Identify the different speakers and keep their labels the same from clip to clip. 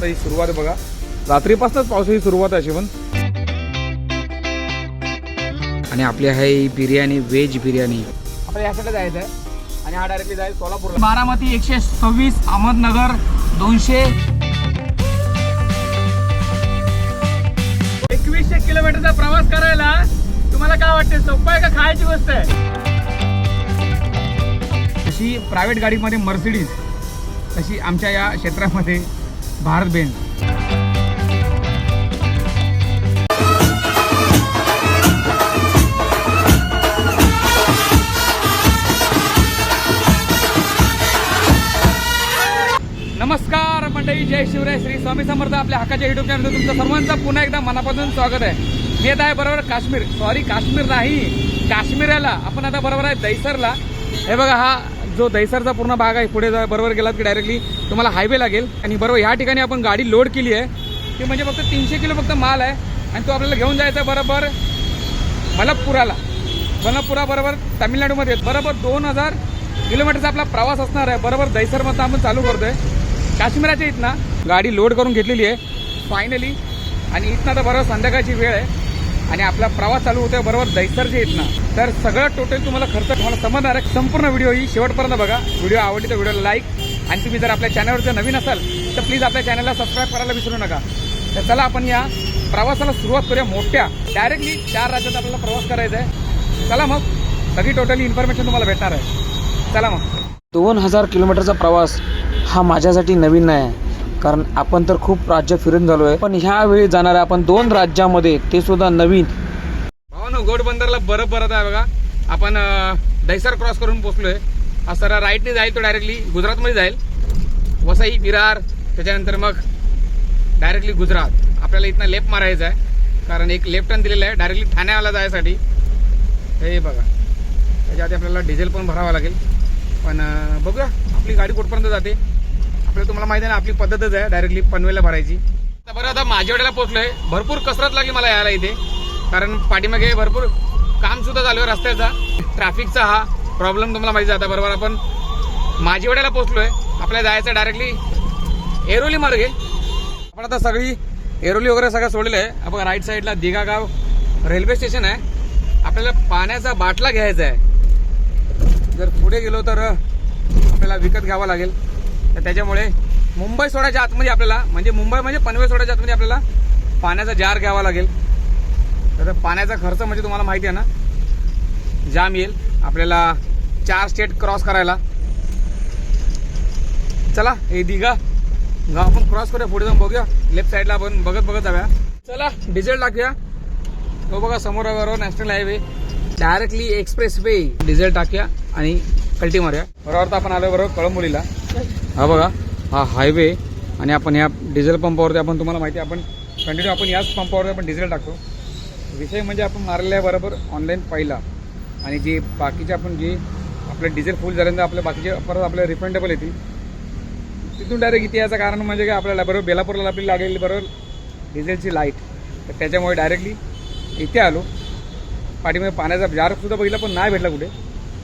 Speaker 1: आता ही सुरुवात आहे बघा. रात्रीपासूनच पावसाची सुरुवात आहे अशी पण आणि आपली आहे ही बिर्याणी व्हेज बिर्याणी. आपल्याला या साईडला जायचं आहे. आणि हा डायरेक्टली जाईल सोलापूर बारामती एकशे सव्वीस अहमदनगर दोनशे. एकवीसशे किलोमीटरचा प्रवास करायला तुम्हाला काय वाटते? सोपं आहे का खायची गोष्ट आहे? तशी प्रायव्हेट गाडीमध्ये मर्सिडीज तशी आमच्या या क्षेत्रामध्ये भारत बेन नमस्कार मंडळी जय शिवराय श्री स्वामी समर्थ आपल्या हक्काच्या युट्यूब चॅनलवर तुमचं सर्वांचं पुन्हा एकदा मनापासून स्वागत आहे. मी आता आहे बरोबर काश्मीर. सॉरी काश्मीर नाही. काश्मीराला आपण आता बरोबर आहे दैसरला हे बघा हा जो दैसरचा पूर्ण भाग आहे पुढे बरोबर गेलात की डायरेक्टली तुम्हाला हायवे लागेल. आणि बरोबर ह्या ठिकाणी आपण गाडी लोड केली आहे. ती म्हणजे फक्त तीनशे किलो फक्त माल आहे. आणि तो आपल्याला घेऊन जायचा आहे बरोबर मलप्पुराला. मलप्पुराबरोबर तामिळनाडूमध्ये. बरोबर दोन हजार किलोमीटरचा आपला प्रवास असणार आहे. बरोबर दैसरमधनं आपण चालू करतो आहे काश्मीराच्या इथनं गाडी लोड करून घेतलेली आहे. फायनली आणि इथनं तर बरोबर संध्याकाळची वेळ आहे. आणि आपला प्रवास चालू होतोय बरोबर? दैसर्ग्य आहेत ना. तर सगळं टोटल तुम्हाला खर्च तुम्हाला समजणार आहे. संपूर्ण व्हिडिओ ही शेवटपर्यंत बघा. व्हिडिओ आवडली तर व्हिडिओला लाईक आणि तुम्ही जर आपल्या चॅनलवर जर नवीन असाल तर प्लीज आपल्या चॅनलला सबस्क्राईब करायला विसरू नका. तर चला आपण या प्रवासाला सुरुवात करूया मोठ्या. डायरेक्टली चार राज्यात आपल्याला प्रवास करायचा आहे. चला मग. सगळी टोटली इन्फॉर्मेशन तुम्हाला भेटणार आहे. चला मग. दोन हजार किलोमीटरचा प्रवास हा माझ्यासाठी नवीन नाही. आहे कारण आपण तर खूप राज्य फिरून झालो आहे पण ह्यावेळी जाणाऱ्या आपण दोन राज्यामध्ये ते सुद्धा नवीन. भावानो गोड बंदरला बरं परत आहे बघा. आपण दहिसर क्रॉस करून पोचलोय. हा राईटने जाईल तो डायरेक्टली गुजरातमध्ये जाईल. वसई विरार त्याच्यानंतर मग डायरेक्टली गुजरात. आपल्याला इथनं लेफ्ट मारायचं आहे. कारण एक लेफ्ट टर्न दिलेलं आहे डायरेक्टली ठाण्याला जायसाठी. हे बघा. त्याच्या आधी आपल्याला डिझेल पण भरावं लागेल. पण बघूया आपली गाडी कुठपर्यंत जाते. आपल्याला तुम्हाला माहिती आहे ना आपली पद्धतच आहे डायरेक्टली पनवेलला भरायची. आता बरं आता माझ्यावड्याला पोहोचलोय. भरपूर कसरत लागली मला यायला इथे. कारण पाठीमागे भरपूर काम सुद्धा चालू आहे रस्त्याचा ट्रॅफिकचा हा प्रॉब्लेम तुम्हाला माहिती आहे आता बरोबर. आपण माझीवड्याला पोहोचलोय. आपल्याला जायचं डायरेक्टली एरोली मार्गे आपण आता सगळी एरोली वगैरे सगळं सोडलेलं आहे. आपण राईट साईडला दिघागाव रेल्वे स्टेशन आहे. आपल्याला पाण्याचा बाटला घ्यायचा आहे. जर पुढे गेलो तर आपल्याला विकत घ्यावा लागेल. तर त्याच्यामुळे मुंबई सोडायच्या आतमध्ये आपल्याला म्हणजे मुंबई म्हणजे पनवेल सोडायच्या आतमध्ये आपल्याला पाण्याचा जार घ्यावा लागेल. तर पाण्याचा खर्च म्हणजे तुम्हाला माहिती आहे ना जाम येईल. आपल्याला चार स्टेट क्रॉस करायला. चला हे दिघा. गाव आपण क्रॉस करूया पुढे जाऊन बघूया. लेफ्ट साईडला आपण बघत बघत जाऊया. चला डिझेल टाकूया. तो बघा समोर बरोबर national highway directly expressway diesel टाकूया आणि कल्टी मारूया. बरोबर तर आपण आलो बरोबर कळंबोलीला. हा बघा हा हायवे आणि आपण या डिझेल पंपावरती आपण तुम्हाला माहिती आहे आपण कंटिन्यू आपण याच पंपावरती आपण डिझेल टाकतो. विषय म्हणजे आपण मारल्याबरोबर आहे बरोबर ऑनलाईन पहिला. आणि जे बाकीचे आपण जे आपले डिझेल फुल झाल्यानंतर आपल्या बाकीचे परत आपल्या रिफंडेबल येतील. तिथून डायरेक्ट इथे याचं कारण म्हणजे काय आपल्याला बरोबर बेलापूरला आपली लागलेली बरोबर डिझेलची लाइट तर त्याच्यामुळे डायरेक्टली इथे आलो. पाठीमध्ये पाण्याचा जारसुद्धा बघितला पण नाही भेटला कुठे.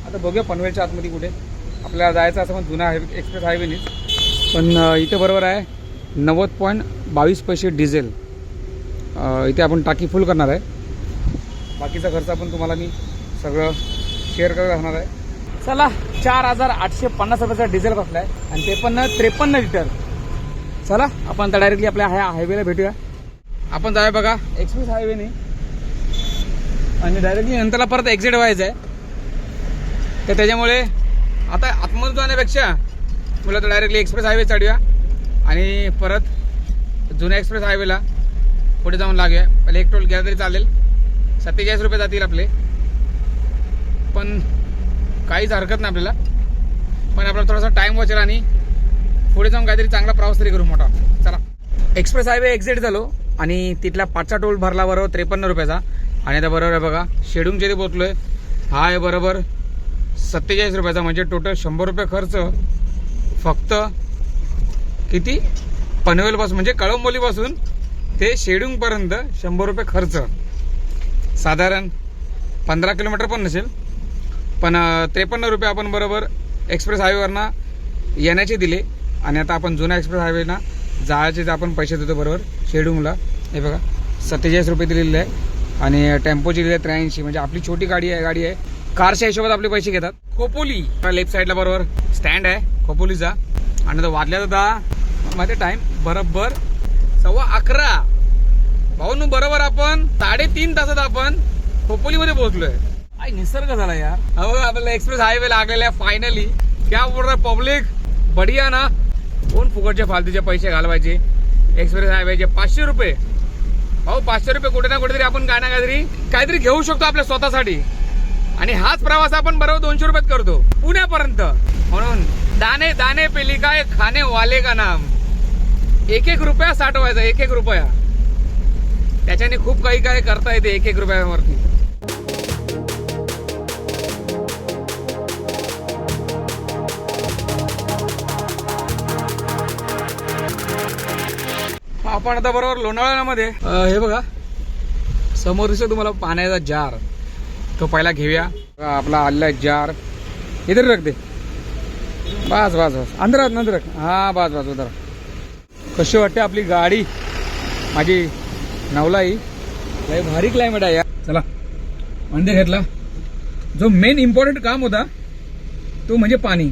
Speaker 1: आता बघूया पनवेलच्या आतमध्ये कुठे. आपल्याला जायचं असं पण जुना हायवे एक्सप्रेस हायवेनीच पण इथे बरोबर आहे. नव्वद पॉईंट बावीस पैसे डिझेल इथे आपण टाकी फुल करणार आहे. बाकीचा खर्च आपण तुम्हाला मी सगळं शेअर करत राहणार आहे. चला चार हजार आठशे पन्नास रुपयाचा डिझेल बसला आहे आणि ते पण त्रेपन्न लिटर चला आपण तर डायरेक्टली आपल्या ह्या हायवेला भेटूया. आपण जाऊया बघा एक्सप्रेस हायवेने आणि डायरेक्टली नंतरला परत एक्झिट व्हायचं आहे. तर त्याच्यामुळे आता आतमध्ये जाण्यापेक्षा मुलं तर डायरेक्टली एक्सप्रेस हायवे चढूया आणि परत जुन्या एक्सप्रेस हायवेला पुढे जाऊन लागूया. पहिले एक टोल गेला तरी चालेल. सत्तेचाळीस रुपये जातील आपले. पण काहीच हरकत नाही आपल्याला. पण आपल्याला थोडासा टाईम वाचेल आणि पुढे जाऊन काहीतरी चांगला प्रवास तरी करू मोठा. चला. एक्सप्रेस हायवे एक्झिट झालो आणि तिथला पाचचा टोल भरला बरोबर त्रेपन्न रुपयाचा. आणि आता बरोबर आहे बघा शेडूमच्या इथे पोचलोय आहे हाय बरोबर सत्तेचाळीस रुपयाचा म्हणजे टोटल शंभर रुपये खर्च फक्त किती? पनवेलपासून म्हणजे कळंबोलीपासून ते शेडूंगपर्यंत शंभर रुपये खर्च. साधारण पंधरा किलोमीटर पण नसेल पण त्रेपन्न रुपये आपण बरोबर एक्सप्रेस हायवेवरनं येण्याचे दिले. आणि आता आपण जुन्या एक्सप्रेस हायवेना जायचे तर आपण पैसे देतो बरोबर शेडूंगला हे बघा सत्तेचाळीस रुपये दिलेले आहे. आणि टेम्पोची दिली आहे त्र्याऐंशी म्हणजे आपली छोटी गाडी आहे गाडी आहे. कारच्या हिशोबात आपले पैसे घेतात. खोपोली. लेफ्ट साईडला बरोबर. स्टँड आहे. खोपोलीचा. आणि तो वाजल्या होता माझे टाइम बरोबर. सव्वा अकरा. भाऊ नु बरोबर आपण. साडेतीन तासात आपण खोपोलीमध्ये पोहोचलोय. आई निसर्ग झाला यार. अहो आपल्याला एक्सप्रेस हायवे लागलेला आहे फायनली क्या बोल रहा पब्लिक बढिया ना. कोण फुकटचे फालतूचे पैसे घालवायचे? एक्सप्रेस हायवेचे पाचशे रुपये. भाऊ पाचशे रुपये कुठे ना कुठेतरी आपण काय ना काहीतरी काहीतरी घेऊ शकतो आपल्या स्वतःसाठी. आणि हाच प्रवास आपण बरोबर दोनशे रुपयात करतो. पुण्यापर्यंत. म्हणून दाने दाणे पेली काय खाणे वाले का नाम. एक एक रुपया साठवायचा एक एक रुपया. त्याच्याने खूप काही काय करता येते एक एक रुपयावरती आपण आता बरोबर लोणावळ्यामध्ये हे बघा. समोर दिसतो तुम्हाला पाण्याचा जार. तो पहिला घेऊया. आपला आलेला जार. इधर रख दे. बस बस बस. अंधरात नंतर रख. हा बस बस उधर. कशी वाटते आपली गाडी? माझी नवलाई. लय भारी क्लायमेट आहे यार. चला मंदिर घेतला. जो मेन इम्पॉर्टंट काम होता तो म्हणजे पाणी.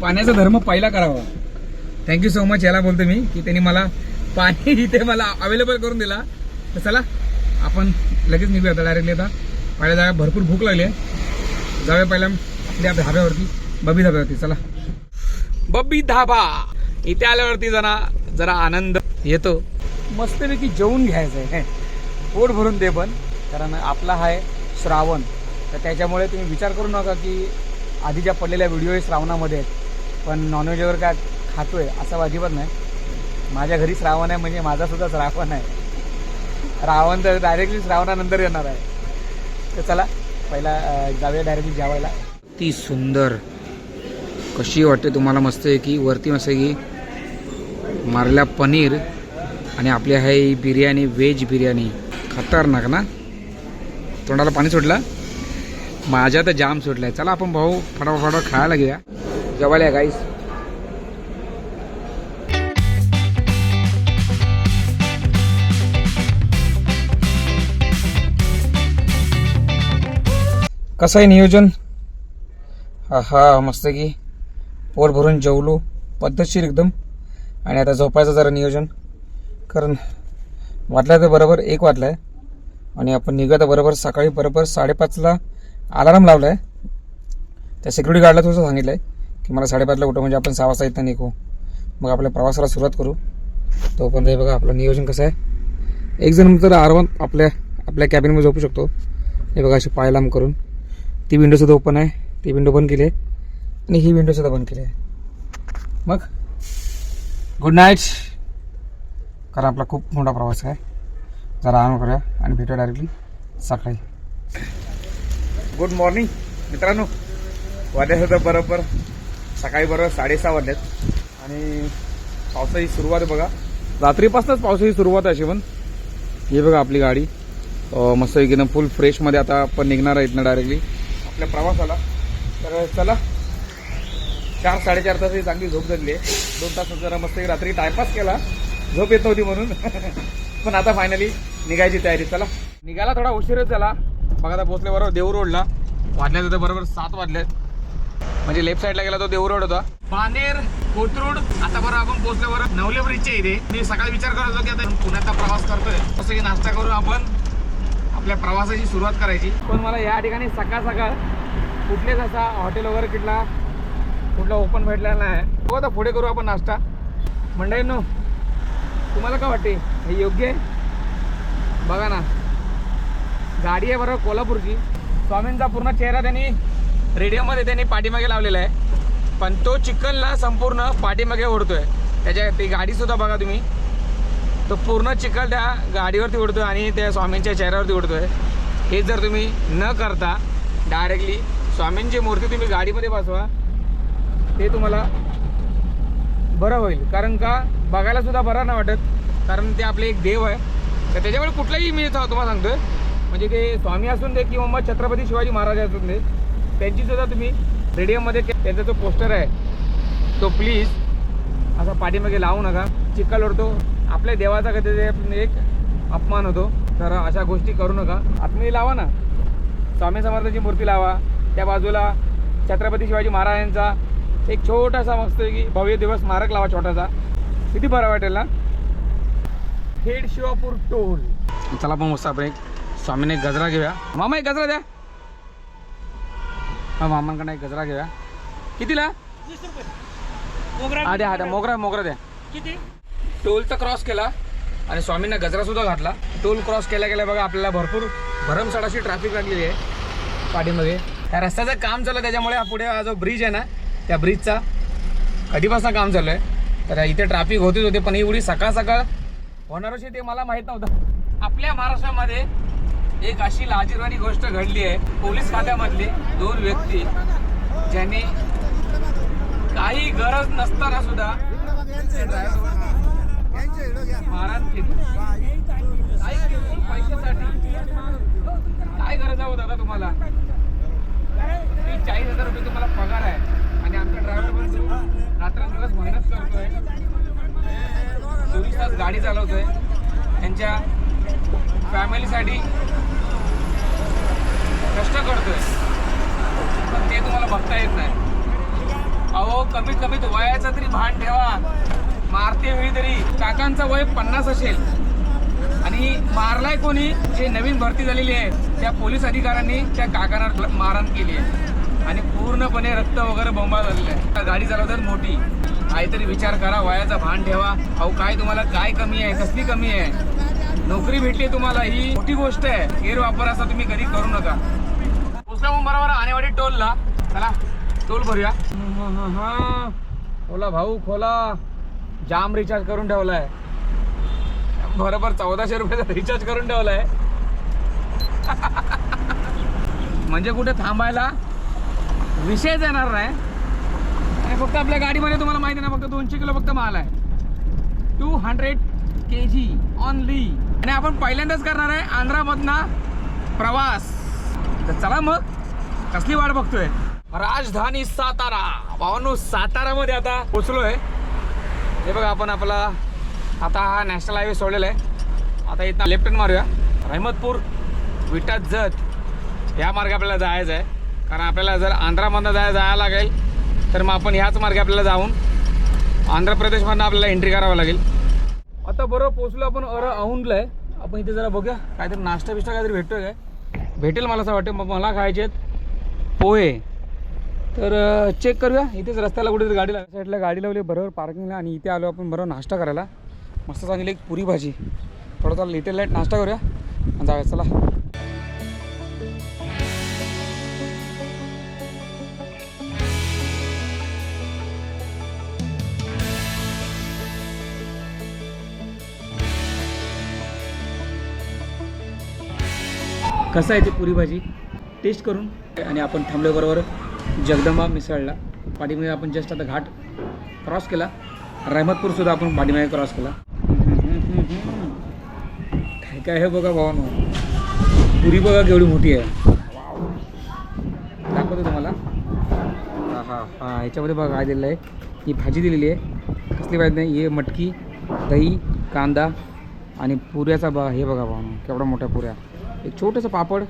Speaker 1: पाण्याचा धर्म पहिला करावा. थँक्यू सो मच याला बोलतो मी की त्यांनी मला पाणी इथे मला अवेलेबल करून दिला. तर चला आपण लगेच निघूया आता डायरेक्टली आता. पहिल्या जागा भरपूर भूक लागली आहे. जाऊया पहिल्या आपल्या धाब्यावरती. बबी धाब्यावरती चला. बब्बी धाबा. इथे आल्यावरती जरा जरा आनंद येतो. मस्तपैकी जेवून घ्यायचं आहे पोट भरून ते पण कारण आपला आहे श्रावण. तर त्याच्यामुळे तुम्ही विचार करू नका की आधीच्या पडलेल्या व्हिडिओ हे श्रावणामध्ये आहेत पण नॉनव्हेज वगैरे काय खातोय असं अजिबात नाही. माझ्या घरी श्रावण आहे म्हणजे माझा सुद्धा श्रावण आहे. रावण तर डायरेक्टली श्रावणानंतर येणार आहे. तर चला पहिला जाऊया डायरेक्टली जेवायला ती सुंदर. कशी वाटते तुम्हाला मस्त आहे की वरती मस्त आहे की मारल्या पनीर आणि आपली आहे ही बिर्याणी व्हेज बिर्याणी. खतरनाक ना? तोंडाला पाणी सुटलं? माझ्या तर जाम सुटलं आहे चला आपण भाऊ फटाफट फटाफट खायला घेऊया. जेवायला गाईस कसं आहे नियोजन? हा हा मस्त की पोट भरून जेवलो पद्धतशीर एकदम. आणि आता झोपायचं जरा नियोजन. कारण वाटलं तर बरोबर एक वाटलं आहे आणि आपण निघत बरोबर सकाळी बरोबर साडेपाचला अलाराम लावला आहे त्या सिक्युरिटी गार्डला थोडंसं सांगितलं आहे की मला साडेपाचला उठं म्हणजे आपण सहा वाजता इथं निघू. मग आपल्या प्रवासाला सुरुवात करू. तोपर्यंत हे बघा आपलं नियोजन कसं आहे. एक जण तर आरामात आपल्या आपल्या कॅबिनमध्ये झोपू शकतो. हे बघा अशी पाय लांब करून. ती विंडोसुद्धा ओपन आहे. ती विंडो बंद केली आहे. आणि ही विंडोसुद्धा बंद केली आहे. मग गुड नाईट कारण आपला खूप मोठा प्रवास आहे. जरा आराम करूया आणि भेटूया डायरेक्टली सकाळी. गुड मॉर्निंग मित्रांनो वाद्यासुद्धा बरोबर. सकाळी बरोबर साडेसहा वाजल्यात आणि पावसाची सुरुवात आहे बघा. रात्रीपासूनच पावसाची सुरुवात आहे पण. हे बघा आपली गाडी. मस्त एकदम फुल फ्रेशमध्ये आता आपण निघणार आहे इथनं डायरेक्टली आपल्या प्रवासाला. तर चला चार साडेचार तास चांगली झोप झाली आहे. दोन तास जरा मस्त रात्री टाइमपास केला. झोप येत नव्हती म्हणून. पण आता फायनली निघायची तयारी. चला. निघायला थोडा उशीरच झाला. बघा आता पोचले बरोबर देऊ रोडला. वाजल्या बरोबर सात वाजल्यात म्हणजे लेफ्ट साईडला गेला तो देऊ रोड होता. बानेर कोथरूड आता बरं आपण पोहोचल्यावर नवले ब्रिजच्या इथे. मी सकाळी विचार करत होतो की आता पुण्याचा प्रवास करतोय. तसं की नाश्ता करून आपण. आपल्या प्रवासाची सुरुवात करायची. पण मला या ठिकाणी सकाळ सकाळ कुठलेच असा हॉटेल वगैरे कुठला कुठला ओपन भेटलेला नाही. बघू आता पुढे करू आपण नाश्ता. मंडळींनो तुम्हाला काय वाटते? हे योग्य आहे? बघा ना. गाडी आहे बरोबर कोल्हापूरची. स्वामींचा पूर्ण चेहरा त्यांनी रेडिओमध्ये त्यांनी पाठीमागे लावलेला आहे. पण तो चिखलला संपूर्ण पाठीमागे ओढतोय. त्याच्या ती गाडीसुद्धा बघा तुम्ही. तो पूर्ण चिखल त्या गाडीवरती उडतोय आणि त्या स्वामींच्या चेहऱ्यावरती उडतोय हे जर तुम्ही न करता डायरेक्टली स्वामींची मूर्ती तुम्ही गाडीमध्ये बसवा. ते तुम्हाला बरं होईल. कारण का बघायला सुद्धा बरं नाही वाटत. कारण ते आपले एक देव आहे. तर त्याच्यामुळे कुठलाही मी तुम्हाला सांगतोय म्हणजे ते स्वामी असून दे किंवा मग छत्रपती शिवाजी महाराज असून दे त्यांची सुद्धा तुम्ही रेडियममध्ये त्यांचा जो पोस्टर आहे तो प्लीज असा पाठीमागे लावू नका. चिखल उडतो आपल्या देवाचा कधी एक अपमान होतो. तर अशा गोष्टी करू नका. आत्मी लावा ना. स्वामी समर्थाची मूर्ती लावा. त्या बाजूला छत्रपती शिवाजी महाराजांचा एक छोटासा मस्त की भव्य दिवस स्मारक लावा छोटासा. किती बरं वाटेल ना? खेड शिवापूर टोल. चला पण मस्त आपण एक स्वामीने गजरा घेऊया. मामा एक गजरा द्या. हा मामांकडनं एक गजरा घेऊया. कितीला? हा द्या हा द्या. मोगरा. मोगरा द्या.
Speaker 2: किती?
Speaker 1: टोल तर क्रॉस केला आणि स्वामींना गजरा सुद्धा घातला. टोल क्रॉस केल्या गेल्या बघा आपल्याला भरपूर भरमसाठ अशी ट्रॅफिक लागलेली आहे पाठीमध्ये त्या रस्त्याचं काम चालू आहे त्याच्यामुळे हा पुढे हा जो ब्रिज आहे ना त्या ब्रिजचा कधीपासून काम चालू आहे. तर इथे ट्रॅफिक होतीच होते पण एवढी सकाळ सकाळ होणार अशी ते मला माहीत नव्हतं. आपल्या महाराष्ट्रामध्ये एक अशी लाजीरवाणी गोष्ट घडली आहे. पोलीस खात्यामधली दोन व्यक्ती ज्यांनी काही गरज नसताना सुद्धा मारहाण केली. काय पैशासाठी. काय गरज आहे हो दादा तुम्हाला? ती चाळीस हजार रुपये तुम्हाला पगार आहे. आणि आमचा ड्रायव्हर पण रात्रंदिवस मेहनत करतोय. चोवीस तास गाडी चालवतोय. त्यांच्या फॅमिलीसाठी कष्ट करतोय. पण ते तुम्हाला बघता येत नाही. अहो कमीत कमीत वयाचं तरी भान ठेवा. मारते वेळी तरी. काकांचं वय पन्नास असेल. आणि मारलाय कोणी? जे नवीन भरती झालेली आहे त्या पोलीस अधिकाऱ्यांनी त्या काकांना मारहाण केली आहे. आणि पूर्णपणे रक्त वगैरे बोंबा झालेलं आहे. गाडी चालवतात मोठी. काहीतरी विचार करा वयाचा भान ठेवा. अहो काय तुम्हाला काय कमी आहे कसली कमी आहे? नोकरी भेटली तुम्हाला ही मोठी गोष्ट आहे. गैरवापर असा तुम्ही कधी करू नका. पोचला मग बरोबर आणेवाडी टोलला. चला टोल भरूया. ओला भाऊ खोला. जाम रिचार्ज करून ठेवलाय. बरोबर चौदाशे रुपयाचा रिचार्ज करून ठेवलाय. म्हणजे कुठे थांबायला विषयच येणार नाही. आणि फक्त आपल्या गाडीमध्ये तुम्हाला माहिती आहे ना फक्त दोनशे किलो फक्त माल आहे. Two hundred K G only आणि आपण पहिल्यांदाच करणार आहे आंध्रामधना प्रवास. तर चला मग कसली वाट बघतोय? राजधानी सातारा. भावानो सातारामध्ये आता पोचलोय. हे बघा आपण आपला आता हा नॅशनल हायवे सोडलेला आहे. आता इथं लेफ्ट टर्न मारूया. रहमतपूर विटा जत ह्या मार्गे आपल्याला जायचं आहे. कारण आपल्याला जर आंध्रामधनं जाय जायला लागेल तर मग आपण ह्याच मार्गे आपल्याला जाऊन आंध्र प्रदेशमधनं आपल्याला एंट्री करावं लागेल. आता बरोबर पोचलो आपण अर औंधला आहे. आपण इथे जरा बघूया. काहीतरी नाश्ता बिष्टा काहीतरी भेटतोय काय? भेटेल मला असं वाटतं मग मला खायचे आहेत पोहे. तर चेक करूया. इथेच रस्त्याला कुठेतरी गाडी लावली साईडला गाडी लावली बरोबर पार्किंगला आणि इथे आलो आपण बरोबर नाश्ता करायला. मस्त चांगली एक पुरी भाजी. थोडासा लिटल लाइट नाश्ता करूया. आणि जाऊया चला. कसं आहे ते पुरी भाजी? टेस्ट करून. आणि आपण थांबलो बरोबर जगदंबा मिसळला. पाठीमध्ये आपण जस्ट आता घाट क्रॉस केला. रहमतपूरसुद्धा आपण पाठीमागे क्रॉस केला. काय काय बघा भावानो. पुरी बघा केवढी मोठी आहे. दाखवतो तुम्हाला. हा हा हा याच्यामध्ये बघा काय दिलेलं आहे. ही भाजी दिलेली आहे. कसली भाजी नाही हे मटकी दही कांदा आणि पुऱ्याचा बा हे बघा भावानो केवढा मोठ्या पुऱ्या. एक छोटंसं पापड.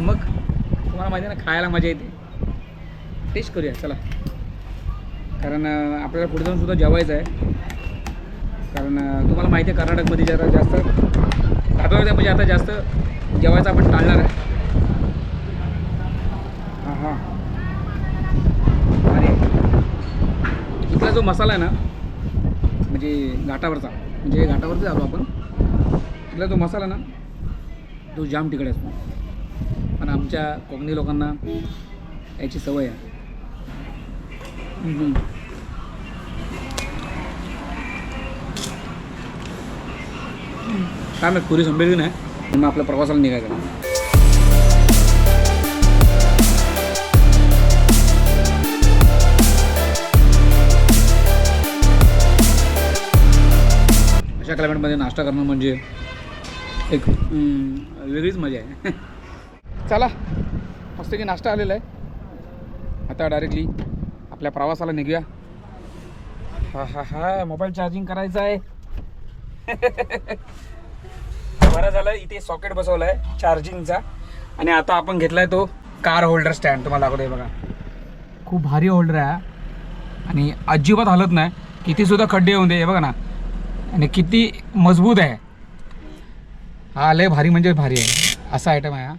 Speaker 1: मग तुम्हाला माहिती आहे ना खायला मजा येते. टेस्ट करूया चला. कारण आपल्याला पुढे जाऊन सुद्धा जेवायचं आहे. कारण तुम्हाला माहिती आहे कर्नाटकमध्ये जरा जास्त कर्नाटकमध्ये आता जास्त जेवायचं आपण टाळणार आहे. हां हां अरे इथला जो मसाला आहे ना म्हणजे घाटावरचा म्हणजे घाटावरच आलो आपण इथला जो मसाला ना तो जाम तिकडे असतो. पण आमच्या कोकणी लोकांना याची सवय आहे. काय माहीत पुरी संभेली नाही? मग आपल्या प्रवासाला निघायचं. अशा क्लायमेटमध्ये नाश्ता करणं म्हणजे एक वेगळीच मजा आहे. चला मस्त की नाश्ता आलेला आहे. आता डायरेक्टली आपल्या प्रवासाला निघूया. हा हा हा मोबाईल चार्जिंग करायचं आहे. बरं झालं इथे सॉकेट बसवलाय चार्जिंगचा आणि आता आपण घेतलाय तो कार होल्डर स्टँड तुम्हाला दाखवतोय बघा. खूप भारी होल्डर आहे आणि अजिबात हलत नाही. किती सुद्धा खड्डे येऊन दे बघा ना. आणि किती मजबूत आहे. हा लय भारी म्हणजे भारी आहे. असा आयटम आहे हा.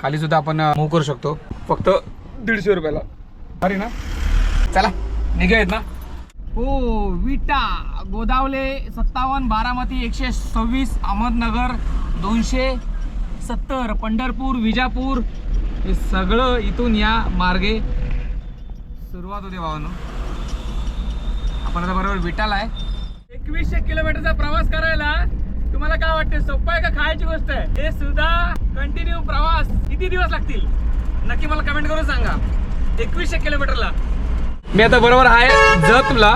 Speaker 1: खाली सुद्धा आपण मूव करू शकतो. फक्त दीडशे रुपयाला. भारी ना? चला निघायत ना? हो विटा गोदावले सत्तावन्न बारामती एकशे सव्वीस अहमदनगर दोनशे सत्तर पंढरपूर विजापूर हे सगळं इथून या मार्गे सुरुवात होते भावानं. आपण आता बरोबर विटाला आहे. एकवीसशे किलोमीटरचा प्रवास करायला तुम्हाला काय वाटते सोपं आहे का खायची गोष्ट आहे? हे सुद्धा कंटिन्यू प्रवास. किती दिवस लागतील? नक्की मला कमेंट करून सांगा. एकवीसशे किलोमीटरला. मी आता बरोबर आहे जतला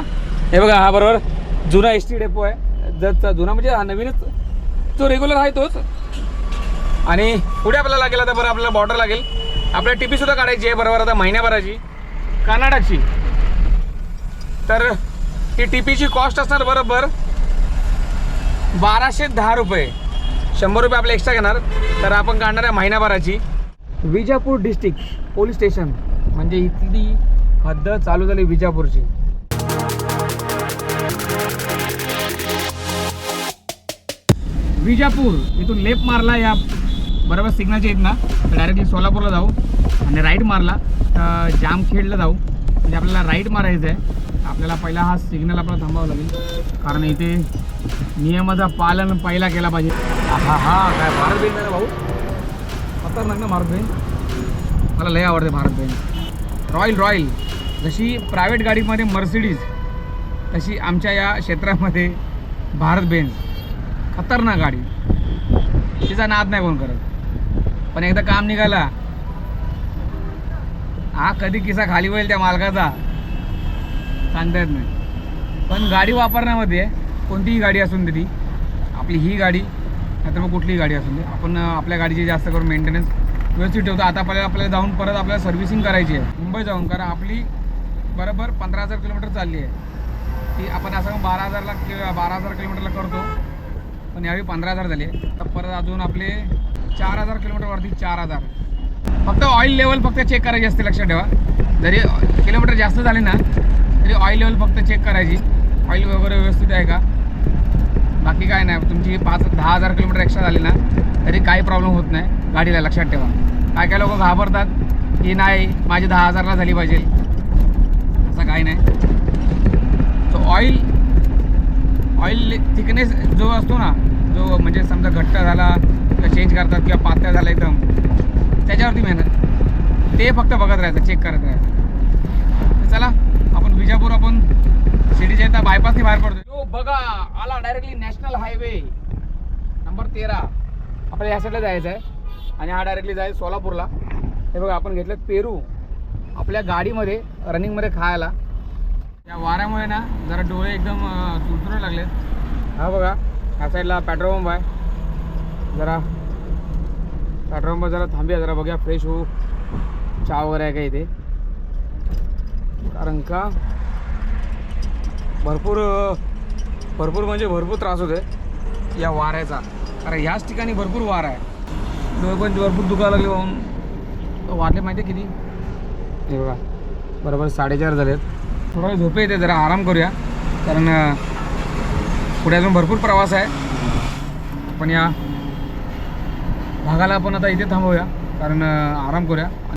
Speaker 1: हे बघा हा बरोबर जुना एस टी डेपो आहे. जतचा जुना म्हणजे हा नवीनच. जो रेग्युलर आहे तोच. आणि पुढे आपल्याला लागेल आता बरं आपल्याला बॉर्डर लागेल. आपल्याला टीपी सुद्धा काढायची आहे बरोबर आता महिन्याभराची. कानाडाची. तर ही टीपीची कॉस्ट असणार बरोबर बाराशे दहा रुपये. शंभर रुपये आपले एक्स्ट्रा घेणार. तर आपण काढणार आहे महिन्याभराची. विजापूर डिस्ट्रिक्ट पोलीस स्टेशन म्हणजे इथली हद्द चालू झाली विजापूरची. विजापूर इथून लेप मारला या बरोबर सिग्नलच्या आहेत ना तर डायरेक्टली सोलापूरला जाऊ आणि राईट मारला. तर जामखेडला जाऊ. म्हणजे आपल्याला राईट मारायचं आहे आपल्याला पहिला हा सिग्नल आपल्याला थांबावा लागेल. कारण इथे नियमाचा पालन पहिला केला पाहिजे. हा हा काय भारत बेन भाऊ. खतरनाक ना भारत बेन. मला लय आवडते भारत बेन. Royal royal. जशी प्रायव्हेट गाडीमध्ये मर्सिडीज तशी आमच्या या क्षेत्रामध्ये भारत बेन्स खतरनाक गाडी. तिचा नाद नाही कोण करत. पण एकदा काम निघाला. हा कधी किस्सा खाली होईल त्या मालकाचा? सांगता येत नाही. पण गाडी वापरण्यामध्ये कोणतीही गाडी असून दे ती आपली ही गाडी नाहीतर मग कुठलीही गाडी असून दे आपण आपल्या गाडीची जास्त करून मेंटेनन्स व्यवस्थित ठेवतो. आता आपल्याला आपल्याला जाऊन परत आपल्याला सर्व्हिसिंग करायची आहे. मुंबई जाऊन कारण आपली बरोबर पंधरा हजार किलोमीटर चालली आहे. ती आपण असं बारा हजारला कि बारा हजार किलोमीटरला करतो. पण यावेळी पंधरा हजार झाले तर परत अजून आपले चार हजार किलोमीटरवरती चार हजार. फक्त ऑइल लेवल फक्त चेक करायची असते लक्षात ठेवा. जरी किलोमीटर जास्त झाले ना तरी ऑइल लेवल फक्त चेक करायची. ऑइल वगैरे व्यवस्थित आहे का? बाकी काय नाही. तुमची पाच दहा हजार किलोमीटर एक्स्ट्रा झाली ना तरी काही प्रॉब्लेम होत नाही. गाडीला लक्षात ठेवा. काय काय लोक घाबरतात? की नाही माझी दहा हजारला झाली पाहिजे. काही नाही सो ऑइल ऑइल थिकनेस जो असतो ना जो म्हणजे समजा घट्ट झाला किंवा चेंज करतात किंवा पातळ झाला एकदम त्याच्यावरती मेहनत. ते फक्त बघत राहायचं चेक करत राहायचं. चला आपण विजापूर आपण सिटीच्या इथं बायपासने बाहेर पडतो तो बघा आला डायरेक्टली नॅशनल हायवे नंबर तेरा. आपल्याला या साईडला जायचं आहे. आणि हा डायरेक्टली जायचं सोलापूरला. हे बघा आपण घेतलं पेरू. आपल्या गाडीमध्ये रनिंगमध्ये खायला. या वाऱ्यामुळे ना जरा डोळे एकदम चुरचुरू लागलेत हा बघा ह्या साईडला पेट्रोल पंप आहे. जरा पेट्रोल पंप जरा थांबूया जरा बघूया फ्रेश होऊ. चहा वगैरे आहे का इथे? कारण का? भरपूर भरपूर म्हणजे भरपूर त्रास होते या वाऱ्याचा. कारण ह्याच ठिकाणी भरपूर वारा आहे. डोळे पण भरपूर दुखायला लागले वाहून वारले माहिती आहे किती? हे बघा बरोबर साडेचार झालेत. थोडा झोप येते जरा आराम करूया. कारण पुढे अजून भरपूर प्रवास आहे. आपण या भागाला आपण आता इथे थांबवूया. कारण आराम करूया.